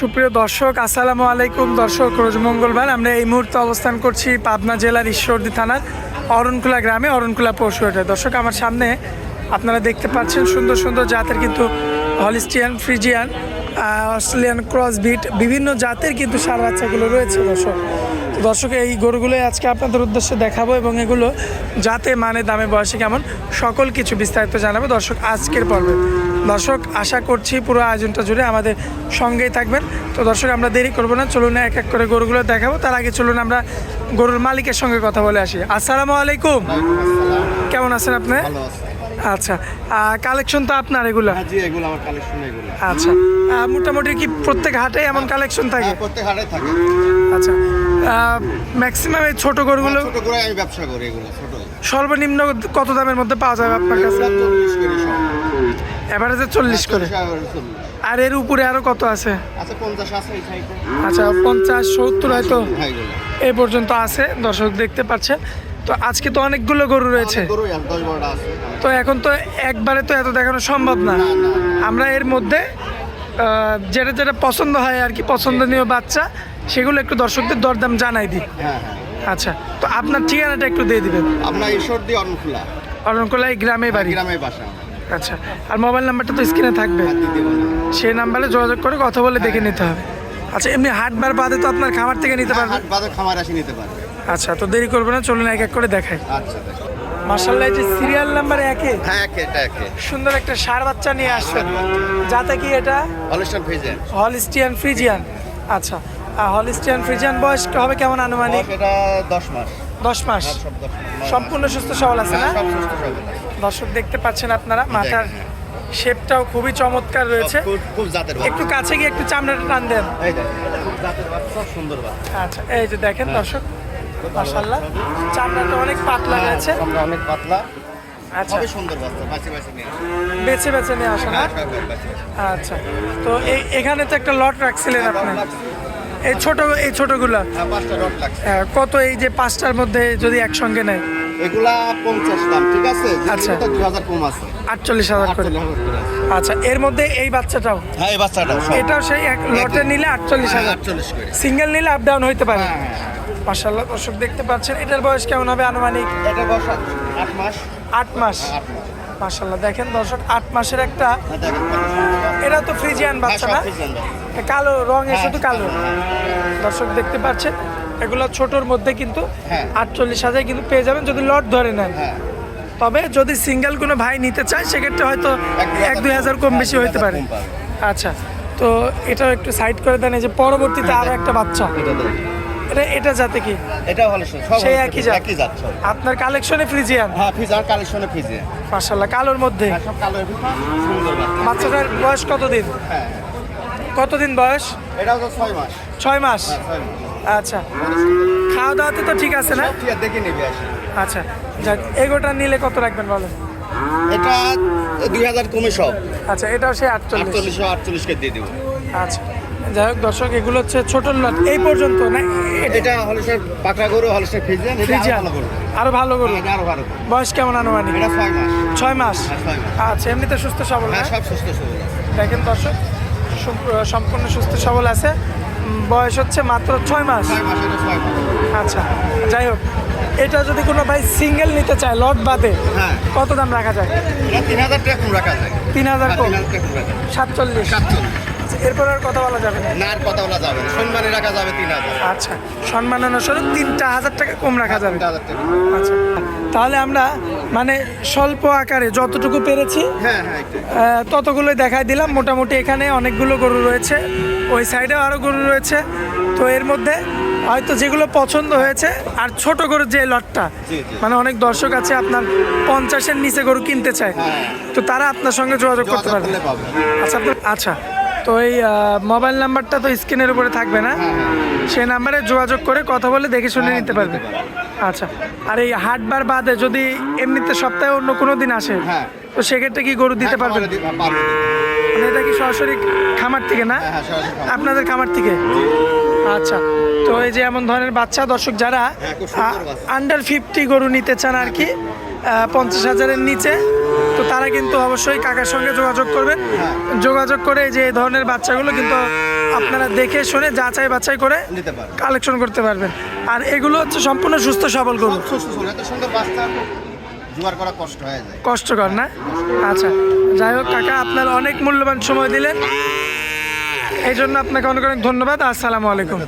সুপ্রিয় দর্শক, আসসালামু আলাইকুম। দর্শক, রোজ মঙ্গলবার আমরা এই মুহূর্তে অবস্থান করছি পাবনা জেলার ঈশ্বরদী থানার অরণকুলা গ্রামে, অরণকুলা পশুহাটে। দর্শক, আমার সামনে আপনারা দেখতে পাচ্ছেন সুন্দর সুন্দর জাতের কিন্তু হলিস্টিয়ান, ফ্রিজিয়ান অস্ট্রেলিয়ান ক্রসবিট, বিভিন্ন জাতের কিন্তু সার বাচ্চাগুলো রয়েছে দর্শক। দর্শক এই গরুগুলো আজকে আপনাদের উদ্দেশ্যে দেখাবো এবং এগুলো যাতে মানে দামে বয়সে কেমন সকল কিছু বিস্তারিত জানাব দর্শক আজকের পর্বে। দর্শক আশা করছি পুরো আয়োজনটা জুড়ে আমাদের সঙ্গেই থাকবেন। তো দর্শক আমরা দেরি করব না চলুন এক এক করে গরুগুলো দেখাবো। তার আগে চলুন আমরা গরুর মালিকের সঙ্গে কথা বলে আসি। আসসালামু আলাইকুম। কেমন আছেন আপনি? আচ্ছা কালেকশন তো আপনার এগুলো? হ্যাঁ জি এগুলো আমার কালেকশন এগুলো। আচ্ছা মোটামুটি কি প্রত্যেক হাটে এমন কালেকশন থাকে? হ্যাঁ প্রত্যেক হাটে থাকে। আচ্ছা ম্যাক্সিমাম এই ছোট গরুগুলো ছোট করে আমি ব্যবসা করি এগুলো ছোট। সর্বনিম্ন কত দামের মধ্যে পাওয়া যাবে আপনার কাছে? এভারেজে চল্লিশ করে। আর এর উপরে আরও কত আছে? আচ্ছা পঞ্চাশ আচ্ছা সত্তর হয়তো হ্যাঁ এই পর্যন্ত আছে দর্শক দেখতে পাচ্ছে তো আজকে তো অনেকগুলো গরু রয়েছে। তো এখন তো একবারে তো এত দেখানো সম্ভব না। আমরা এর মধ্যে যেটা যেটা পছন্দ হয় আর কি পছন্দনীয় বাচ্চা সেগুলো একটু দর্শকদের দরদাম জানাই দিই। হ্যাঁ হ্যাঁ। আচ্ছা তো আপনার ঠিকানাটা একটু দিয়ে দিবেন। আপনার ঈশ্বর দিয়ে অরণখোলা অরণকোলাই গ্রামে বাড়ি। গ্রামে বাসা আচ্ছা আর মোবাইল নাম্বারটা তো স্ক্রিনে থাকবে। না। সেই নাম্বারে যোগাযোগ করে কথা বলে দেখে নিতে হবে। আচ্ছা এমনি হাটবার বাদে তো আপনার খামার থেকে নিতে হ্যাঁ, পারবেন হাট খামার আসি নিতে পারবে। আচ্ছা তো দেরি করব না চলুন এক এক করে দেখাই। আচ্ছা। মার্শাল্লাহ যে সিরিয়াল নাম্বার একে? হ্যাঁ একে এটা একে। সুন্দর একটা সার বাচ্চা নিয়ে আসছেন যাতে কি এটা? হলিস্টান ফ্রিজে হলিস্টিয়ান ফ্রিজিয়ান। আচ্ছা হলিস্টিয়ান ফ্রিজিয়ান বয়স হবে কেমন আনুমানিক? এটা দশ মাস। দশ মাস? সব দশ মাস। সম্পূর্ণ সুস্থ সবল আছে না? হ্যাঁ, আছে। দর্শক দেখতে পাচ্ছেন আপনারা মাথার শেপটাও খুবই চমৎকার রয়েছে। খুব- খুব জাতের একটু কাছে গিয়ে একটু চামড়াটা টান দেন। আচ্ছা এই যে দেখেন দর্শক। মাশাল্লাহ অনেক পাতলা রয়েছে চামড়া অনেক পাতলা। আচ্ছা। সুন্দর বাচ্চা বাঁচি বাঁচি নিয়ে বেছে বেছে নিয়ে আসা না হ্যাঁ, বাঁচি। আচ্ছা। তো এই এখানে তো একটা লট রাখছিলেন আপনি? এই ছোট এই ছোটগুলা? হ্যাঁ, কত এই যে পাঁচটার মধ্যে যদি একসঙ্গে নেয়? এগুলা পঞ্চাশ দাম ঠিক আছে? আচ্ছা। দুই হাজার কম আছে। আটচল্লিশ হাজার করে। আচ্ছা এর মধ্যে এই বাচ্চাটাও? হ্যাঁ এই বাচ্চাটা এটাও সেই এক লটে নিলে আটচল্লিশ হ্যাঁ, হাজার। সিঙ্গেল নিলে আপ ডাউন হইতে পারে। হ্যাঁ, হ্যাঁ। মাসাল্লাহ দর্শক দেখতে পাচ্ছেন এটার বয়স কেমন হবে আনুমানিক? এটা বয়স আট- মাস। আট মাস। মাসাল্লাহ দেখেন দর্শক আট মাসের একটা হ্যাঁ। এটা তো ফ্রিজিয়ান হ্যাঁ, বাচ্চা না? কালো রঙের হ্যাঁ, শুধু কালো। দর্শক দেখতে পাচ্ছেন এগুলো ছোটর মধ্যে কিন্তু। আটচল্লিশ হাজার কিন্তু পেয়ে যাবেন যদি লট ধরে নেন। তবে যদি সিঙ্গেল কোনো ভাই নিতে চায় সেক্ষেত্রে হয়তো এক দুই হাজার কম বেশি হইতে পারে। আচ্ছা তো এটা একটু সাইড করে দেন এই যে পরবর্তীতে আরও একটা বাচ্চা। এটা। এটা এটা কি? এটা হলো সেই একই জাত? একই জাত আপনার কালেকশনে ফ্রিজিয়ান? হ্যাঁ কালেকশনে ফিজে মার্শাল্লাহ কালোর মধ্যে? হ্যাঁ সব কালো সুন্দর বাচ্চা বাচ্চাটার বয়স কতদিন? হ্যাঁ। কতদিন বয়স? এটাও তো ছয় মাস। ছয় মাস? হ্যাঁ ছয় মাস। আচ্ছা। খাওয়া দাওয়াতে তো ঠিক আছে না? দেখে নিবি আচ্ছা যাক এগোটা নিলে কত রাখবেন বলেন? এটা দুই হাজার কমে সব। আচ্ছা এটাও সেই আটচল্লিশ। আটচল্লিশশো আটচল্লিশকে দিয়ে দেবো। আচ্ছা যাই হোক দর্শক এগুলো হচ্ছে ছোট লট। এই পর্যন্ত না এটা এটা হলো পাকড়া গরু হলো স্যার ফিজিয়ান এটা ভালো গরু। আরও ভালো গরু। এটা আরও ভালো বয়স কেমন আনুমানিক? এটা ছয় মাস। ছয় মাস? হ্যাঁ, ছয় মাস। আচ্ছা এমনিতে সুস্থ সবল হ্যাঁ না সব সুস্থ সবল দেখেন দর্শক সম্পূর্ণ সুস্থ সবল আছে। বয়স হচ্ছে মাত্র ছয় মাস। ছয় মাস এটা ছয় মাস। আচ্ছা যাই হোক। এটা যদি কোনো ভাই সিঙ্গেল নিতে চায় লট বাদে হ্যাঁ। কত দাম রাখা যায়? তিন হাজার টাকা রাখা যায়। তিন হাজার হ্যাঁ, কম? সাতচল্লিশ। সাতচল্লিশ। আচ্ছা, এরপর আর কথা বলা যাবে না। আর কথা বলা যাবে সম্মানে রাখা যাবে তিন হাজার। আচ্ছা সম্মান অনুসারে তিনটা হাজার টাকা কম রাখা যাবে। আচ্ছা তাহলে আমরা মানে স্বল্প আকারে যতটুকু পেরেছি হ্যাঁ হ্যাঁ ততগুলোই দেখাই দিলাম। মোটামুটি এখানে অনেকগুলো গরু রয়েছে ওই সাইডেও আরও গরু রয়েছে। তো এর মধ্যে হয়তো যেগুলো পছন্দ হয়েছে আর ছোট গরুর যে লটটা। মানে অনেক দর্শক আছে আপনার পঞ্চাশের নিচে গরু কিনতে চায়। হ্যাঁ। তো তারা আপনার সঙ্গে যোগাযোগ করতে পারবে। আচ্ছা আপনার আচ্ছা। তো এই মোবাইল নাম্বারটা তো স্ক্রিনের উপরে থাকবে না? হ্যাঁ হ্যাঁ। সেই নাম্বারে যোগাযোগ করে কথা বলে দেখে শুনে নিতে পারবে। আচ্ছা। আর এই হাটবার বাদে যদি এমনিতে সপ্তাহে অন্য কোনো দিন আসে। তো সেক্ষেত্রে কি গরু দিতে পারবেন? পারবে মানে এটা কি সরাসরি খামার থেকে না। আপনাদের খামার থেকে? আচ্ছা তো এই যে এমন ধরনের বাচ্চা দর্শক যারা। আন্ডার ফিফটি গরু নিতে চান আর কি পঞ্চাশ হাজারের নিচে তো তারা কিন্তু অবশ্যই কাকার সঙ্গে যোগাযোগ করবেন। যোগাযোগ করে এই যে এই ধরনের বাচ্চাগুলো কিন্তু আপনারা দেখে শুনে যা যাচাই বাছাই করে কালেকশন করতে পারবেন। আর এগুলো হচ্ছে সম্পূর্ণ সুস্থ সবল গরু। কষ্টকর না? আচ্ছা যাই হোক কাকা আপনার অনেক মূল্যবান সময় দিলেন। এই জন্য আপনাকে অনেক অনেক ধন্যবাদ। আসসালামু আলাইকুম।